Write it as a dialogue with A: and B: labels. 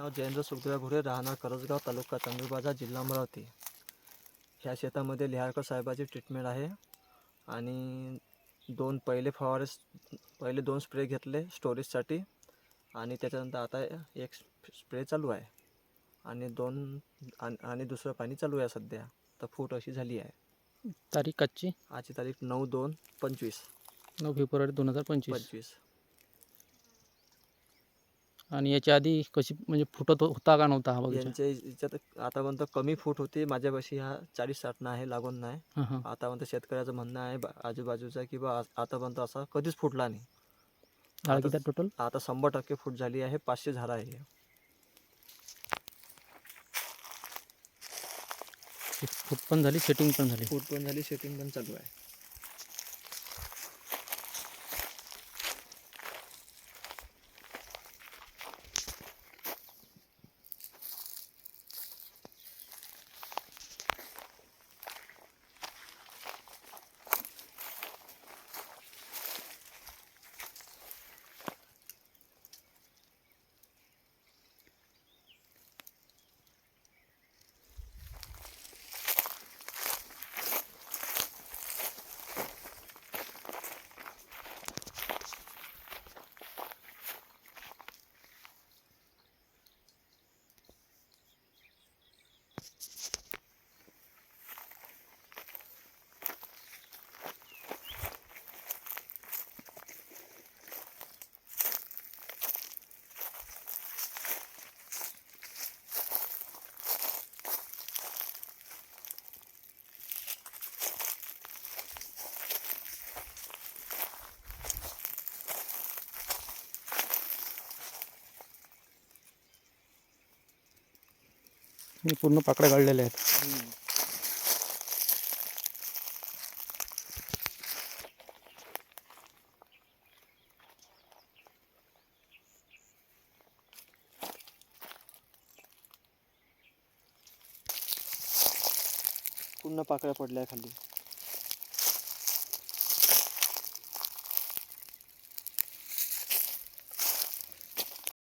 A: नाव जयेंद्र सुखदेव घुरे राहणार करजगाव तालुका चांदूरबाजार जिल्हा अमरावती. ह्या शेतामध्ये लिहारकर साहेबाची ट्रीटमेंट आहे आणि दोन पहिले फवारे पहिले दोन स्प्रे घेतले स्टोरेजसाठी आणि त्याच्यानंतर आता एक स्प्रे चालू आहे. आणि दोन आणि आणि दुसरं पाणी चालू आहे सध्या. तर फूट अशी झाली आहे.
B: तारीख कच्ची?
A: आजची तारीख नऊ दोन पंचवीस.
B: नऊ फेब्रुवारी दोन हजार पंचवीस.
A: पंचवीस.
B: आणि याच्या आधी कशी म्हणजे फुटत होता का नव्हता हा बगीचा?
A: यांच्या याच्यात आतापर्यंत कमी फूट होती. माझ्यापाशी हा चाळीस साठ आहे लागून नाही.
B: हां हां.
A: आतापर्यंत शेतकऱ्याचं म्हणणं आहे बा- आजूबाजूचा की बा आतापर्यंत असा कधीच फुटला नाही.
B: झाड
A: आता-
B: किती टोटल
A: आता शंभर टक्के फूट झाली आहे पाचशे झाडं आहे.
B: फूट पण झाली सेटिंग पण झाली.
A: फूट पण झाली शेटिंग पण चालू आहे.
B: मी पूर्ण पाकड्या काढलेल्या आहेत.
A: पूर्ण पाकळ्या पडल्या खाली.